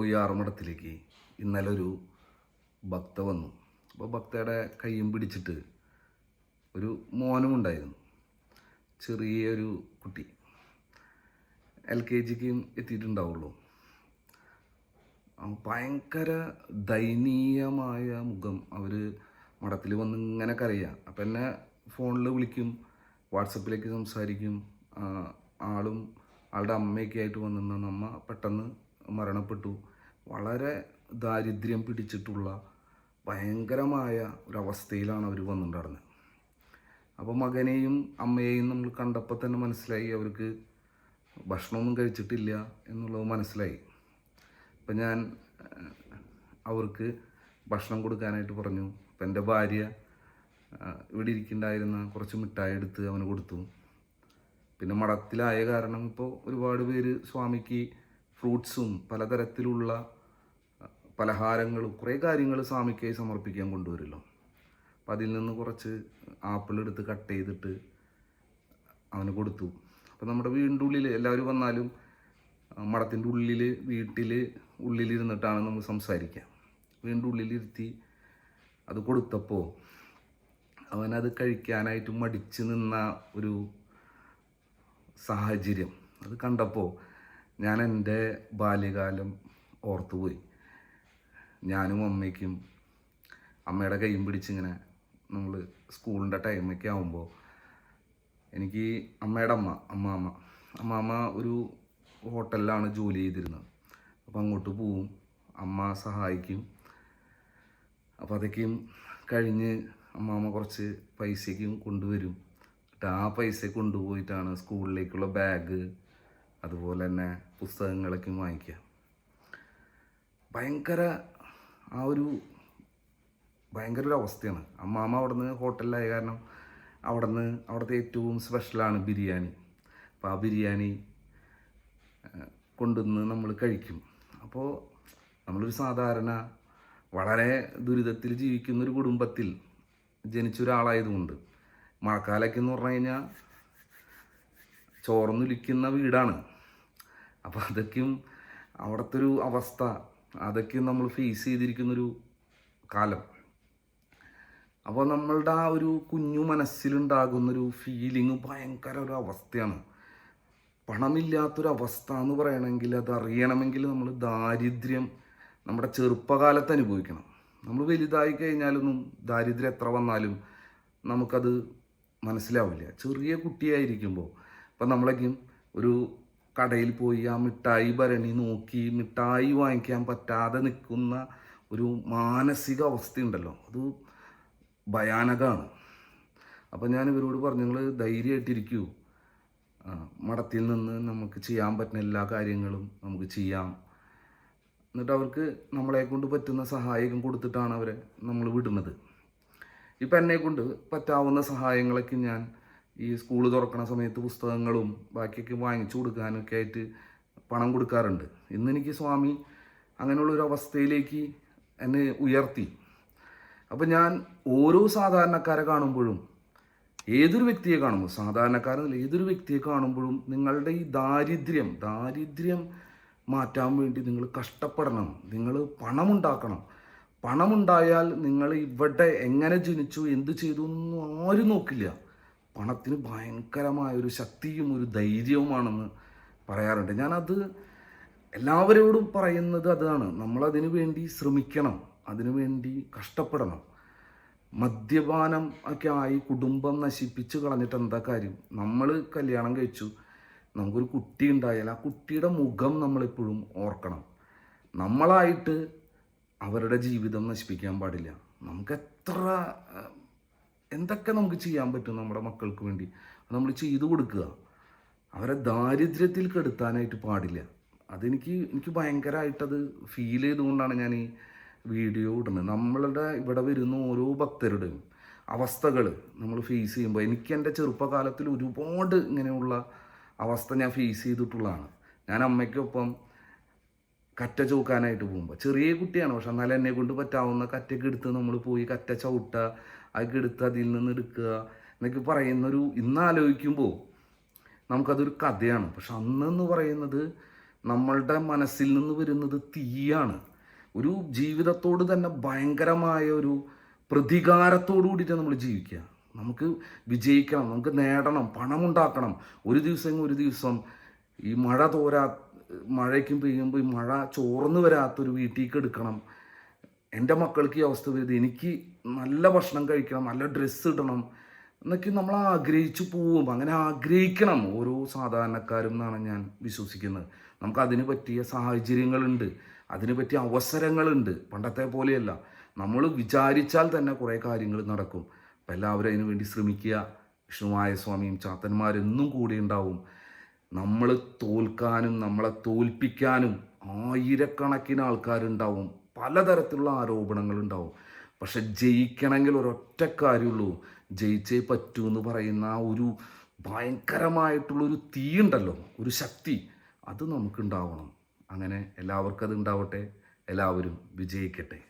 പൊയ്യാറുമടത്തിലേക്ക് ഇന്നലെ ഒരു ഭക്ത വന്നു. അപ്പോൾ ഭക്തയുടെ കൈയും പിടിച്ചിട്ട് ഒരു മോനും ഉണ്ടായിരുന്നു. ചെറിയൊരു കുട്ടി. എൽ കെ ജിക്കും എത്തിയിട്ടുണ്ടാവുള്ളൂ. ഭയങ്കര ദയനീയമായ മുഖം അവർ മഠത്തിൽ വന്ന് ഇങ്ങനെ കരയുക അപ്പം എന്നെ ഫോണിൽ വിളിക്കും വാട്സപ്പിലേക്ക് സംസാരിക്കും. ആളും ആളുടെ അമ്മയൊക്കെ ആയിട്ട് വന്നിരുന്ന അമ്മ പെട്ടെന്ന് മരണപ്പെട്ടു. വളരെ ദാരിദ്ര്യം പിടിച്ചിട്ടുള്ള ഭയങ്കരമായ ഒരവസ്ഥയിലാണ് അവർ വന്നിട്ടുണ്ടായിരുന്നത്. അപ്പോൾ മകനെയും അമ്മയെയും നമ്മൾ കണ്ടപ്പോൾ തന്നെ മനസ്സിലായി അവർക്ക് ഭക്ഷണമൊന്നും കഴിച്ചിട്ടില്ല എന്നുള്ളത് മനസ്സിലായി. അപ്പം ഞാൻ അവർക്ക് ഭക്ഷണം കൊടുക്കാനായിട്ട് പറഞ്ഞു. അപ്പം എന്റെ ഭാര്യ ഇവിടെ ഇരിക്കുന്നുണ്ടായിരുന്ന കുറച്ച് മിഠായി എടുത്ത് അവന് കൊടുത്തു. പിന്നെ മഠത്തിലായ കാരണം ഇപ്പോൾ ഒരുപാട് പേര് സ്വാമിക്ക് ഫ്രൂട്ട്സും പലതരത്തിലുള്ള പലഹാരങ്ങളും കുറേ കാര്യങ്ങൾ സ്വാമിക്കായി സമർപ്പിക്കാൻ കൊണ്ടുവരുമല്ലോ അപ്പം അതിൽ നിന്ന് കുറച്ച് ആപ്പിൾ എടുത്ത് കട്ട് ചെയ്തിട്ട് അവന് കൊടുത്തു. അപ്പം നമ്മുടെ വീടിന്റെ ഉള്ളിൽ എല്ലാവരും വന്നാലും മഠത്തിന്റെ ഉള്ളിൽ വീട്ടിൽ ഉള്ളിലിരുന്നിട്ടാണ് നമ്മൾ സംസാരിക്കുക. വീടിന്റെ ഉള്ളിലിരുത്തി അത് കൊടുത്തപ്പോൾ അവനത് കഴിക്കാനായിട്ട് മടിച്ച് നിന്ന ഒരു സാഹചര്യം. അത് കണ്ടപ്പോൾ ഞാൻ എന്റെ ബാല്യകാലം ഓർത്തുപോയി. ഞാനും അമ്മയ്ക്കും അമ്മയുടെ കൈയും പിടിച്ചിങ്ങനെ നമ്മൾ സ്കൂളിന്റെ ടൈമൊക്കെ ആകുമ്പോൾ എനിക്ക് അമ്മയുടെ അമ്മ അമ്മാമ്മ അമ്മാമ്മ ഒരു ഹോട്ടലിലാണ് ജോലി ചെയ്തിരുന്നത്. അപ്പോൾ അങ്ങോട്ട് പോവും. അമ്മ സഹായിക്കും. അപ്പോൾ അതൊക്കെയും കഴിഞ്ഞ് അമ്മാമ്മ കുറച്ച് പൈസയ്ക്കും കൊണ്ടുവരും. എന്നിട്ട് ആ പൈസ കൊണ്ടുപോയിട്ടാണ് സ്കൂളിലേക്കുള്ള ബാഗ് അതുപോലെ തന്നെ പുസ്തകങ്ങളൊക്കെ വാങ്ങിക്കുക. ഭയങ്കര ആ ഒരു ഭയങ്കര ഒരു അവസ്ഥയാണ് അവിടെ നിന്ന് ഹോട്ടലിലായ കാരണം അവിടെ നിന്ന് അവിടുത്തെ ഏറ്റവും സ്പെഷ്യലാണ് ബിരിയാണി. അപ്പോൾ ആ ബിരിയാണി കൊണ്ടുവന്ന് നമ്മൾ കഴിക്കും. അപ്പോൾ നമ്മളൊരു സാധാരണ വളരെ ദുരിതത്തിൽ ജീവിക്കുന്ന ഒരു കുടുംബത്തിൽ ജനിച്ച മഴക്കാലമൊക്കെ എന്ന് പറഞ്ഞു കഴിഞ്ഞാൽ ചോർന്നൊലിക്കുന്ന വീടാണ്. അപ്പോൾ അതൊക്കെയും അവിടുത്തെ ഒരു അവസ്ഥ അതൊക്കെയും നമ്മൾ ഫേസ് ചെയ്തിരിക്കുന്നൊരു കാലം. അപ്പോൾ നമ്മളുടെ ആ ഒരു കുഞ്ഞു മനസ്സിലുണ്ടാകുന്നൊരു ഫീലിംഗ് ഭയങ്കര ഒരു അവസ്ഥയാണ്. പണമില്ലാത്തൊരവസ്ഥ എന്ന് പറയണമെങ്കിൽ അത് അറിയണമെങ്കിൽ നമ്മൾ ദാരിദ്ര്യം നമ്മുടെ ചെറുപ്പകാലത്ത് അനുഭവിക്കണം. നമ്മൾ വലുതായി കഴിഞ്ഞാലൊന്നും ദാരിദ്ര്യം എത്ര വന്നാലും നമുക്കത് മനസ്സിലാവില്ല. ചെറിയ കുട്ടിയായിരിക്കുമ്പോൾ ഇപ്പം നമ്മളൊക്കെയും ഒരു കടയിൽ പോയി ആ മിഠായി ഭരണി നോക്കി മിഠായി വാങ്ങിക്കാൻ പറ്റാതെ നിൽക്കുന്ന ഒരു മാനസിക അവസ്ഥയുണ്ടല്ലോ. അത് ഭയാനകമാണ് അപ്പം ഞാൻ ഇവരോട് പറഞ്ഞു നിങ്ങൾ ധൈര്യമായിട്ടിരിക്കൂ. മഠത്തിൽ നിന്ന് നമുക്ക് ചെയ്യാൻ പറ്റുന്ന എല്ലാ കാര്യങ്ങളും നമുക്ക് ചെയ്യാം. എന്നിട്ട് അവർക്ക് നമ്മളെ കൊണ്ട് പറ്റുന്ന സഹായം കൊടുത്തിട്ടാണ് അവരെ നമ്മൾ വിടുന്നത്. ഇപ്പം എന്നെ കൊണ്ട് പറ്റാവുന്ന സഹായങ്ങളൊക്കെ ഞാൻ ഈ സ്കൂൾ തുറക്കണ സമയത്ത് പുസ്തകങ്ങളും ബാക്കിയൊക്കെ വാങ്ങിച്ചു കൊടുക്കാനൊക്കെ ആയിട്ട് പണം കൊടുക്കാറുണ്ട്. ഇന്ന് എനിക്ക് സ്വാമി അങ്ങനെയുള്ള ഒരു അവസ്ഥയിലേക്ക് എന്നെ ഉയർത്തി. അപ്പം ഞാൻ ഓരോ സാധാരണക്കാരെ കാണുമ്പോഴും ഏതൊരു വ്യക്തിയെ കാണുമ്പോൾ സാധാരണക്കാരെന്നല്ല ഏതൊരു വ്യക്തിയെ കാണുമ്പോഴും നിങ്ങളുടെ ഈ ദാരിദ്ര്യം ദാരിദ്ര്യം മാറ്റാൻ വേണ്ടി നിങ്ങൾ കഷ്ടപ്പെടണം. നിങ്ങൾ പണമുണ്ടാക്കണം. പണമുണ്ടായാൽ നിങ്ങൾ ഇവിടെ എങ്ങനെ ജനിച്ചു എന്ത് ചെയ്തു ഒന്നും ആരും നോക്കില്ല. പണത്തിന് ഭയങ്കരമായ ഒരു ശക്തിയും ഒരു ധൈര്യവുമാണെന്ന് പറയാറുണ്ട്. ഞാനത് എല്ലാവരോടും പറയുന്നത് അതാണ്. നമ്മളതിനു വേണ്ടി ശ്രമിക്കണം. അതിനു വേണ്ടി കഷ്ടപ്പെടണം. മദ്യപാനം ഒക്കെ ആയി കുടുംബം നശിപ്പിച്ച് കളഞ്ഞിട്ട് എന്താ കാര്യം? നമ്മൾ കല്യാണം കഴിച്ചു. നമുക്കൊരു കുട്ടി ഉണ്ടായാൽ ആ കുട്ടിയുടെ മുഖം നമ്മളെപ്പോഴും ഓർക്കണം. നമ്മളായിട്ട് അവരുടെ ജീവിതം നശിപ്പിക്കാൻ പാടില്ല. നമുക്ക് എത്ര എന്തൊക്കെ നമുക്ക് ചെയ്യാൻ പറ്റും നമ്മുടെ മക്കൾക്ക് വേണ്ടി? നമ്മൾ ചെയ്തു കൊടുക്കുക. അവരെ ദാരിദ്ര്യത്തിൽ കെടുത്താനായിട്ട് പാടില്ല. അതെനിക്ക് എനിക്ക് ഭയങ്കരമായിട്ടത് ഫീൽ ചെയ്തുകൊണ്ടാണ് ഞാൻ ഈ വീഡിയോ ഇടുന്നത്. നമ്മളുടെ ഇവിടെ വരുന്ന ഓരോ ഭക്തരുടെയും അവസ്ഥകൾ നമ്മൾ ഫേസ് ചെയ്യുമ്പോൾ എനിക്ക് എന്റെ ചെറുപ്പകാലത്തിൽ ഒരുപാട് ഇങ്ങനെയുള്ള അവസ്ഥ ഞാൻ ഫേസ് ചെയ്തിട്ടുള്ളതാണ്. ഞാൻ അമ്മയ്ക്കൊപ്പം കറ്റ ചോക്കാനായിട്ട് പോകുമ്പോൾ ചെറിയ കുട്ടിയാണ് പക്ഷെ എന്നാലും എന്നെ കൊണ്ട് പറ്റാവുന്ന കറ്റൊക്കെ എടുത്ത് നമ്മൾ പോയി കറ്റ ചവിട്ടുക അതൊക്കെ എടുത്ത് അതിൽ നിന്ന് എടുക്കുക എന്നൊക്കെ പറയുന്നൊരു ഇന്ന് ആലോചിക്കുമ്പോൾ നമുക്കതൊരു കഥയാണ്. പക്ഷെ അന്നെന്ന് പറയുന്നത് നമ്മളുടെ മനസ്സിൽ നിന്ന് വരുന്നത് തീയാണ്. ഒരു ജീവിതത്തോട് തന്നെ ഭയങ്കരമായ ഒരു പ്രതികാരത്തോടു കൂടിയിട്ട് നമ്മൾ ജീവിക്കുക. നമുക്ക് വിജയിക്കണം നമുക്ക് നേടണം പണമുണ്ടാക്കണം. ഒരു ദിവസം ഒരു ദിവസം ഈ മഴ തോരാ മഴയ്ക്കും പെയ്യുമ്പോൾ ഈ മഴ ചോർന്ന് വരാത്തൊരു വീട്ടിലേക്ക് എടുക്കണം. എന്റെ മക്കൾക്ക് ഈ അവസ്ഥ വരുത് എനിക്ക് നല്ല ഭക്ഷണം കഴിക്കണം നല്ല ഡ്രസ്സ് ഇടണം എന്നൊക്കെ നമ്മൾ ആഗ്രഹിച്ചു പോവും. അങ്ങനെ ആഗ്രഹിക്കണം. ഓരോ സാധാരണക്കാരും എന്നാണ് ഞാൻ വിശ്വസിക്കുന്നത്. നമുക്ക് അതിന് പറ്റിയ സാഹചര്യങ്ങളുണ്ട്. അതിന് പറ്റിയ അവസരങ്ങളുണ്ട്. പണ്ടത്തെ പോലെയല്ല. നമ്മൾ വിചാരിച്ചാൽ തന്നെ കുറേ കാര്യങ്ങൾ നടക്കും. അപ്പം എല്ലാവരും അതിനു വേണ്ടി ശ്രമിക്കുക. വിഷ്ണുവായ സ്വാമിയും ചാത്തന്മാരെന്നും കൂടെ ഉണ്ടാവും. നമ്മൾ തോൽക്കാനും നമ്മളെ തോൽപ്പിക്കാനും ആയിരക്കണക്കിന് ആൾക്കാരുണ്ടാവും. പലതരത്തിലുള്ള ആരോപണങ്ങൾ ഉണ്ടാവും പക്ഷെ ജയിക്കണമെങ്കിൽ ഒരൊറ്റ കാര്യമുള്ളൂ. ജയിച്ചേ പറ്റൂ എന്ന് പറയുന്ന ഒരു ഭയങ്കരമായിട്ടുള്ളൊരു തീ ഉണ്ടല്ലോ ഒരു ശക്തി. അത് നമുക്കുണ്ടാവണം. അങ്ങനെ എല്ലാവർക്കും അത് ഉണ്ടാവട്ടെ. എല്ലാവരും വിജയിക്കട്ടെ.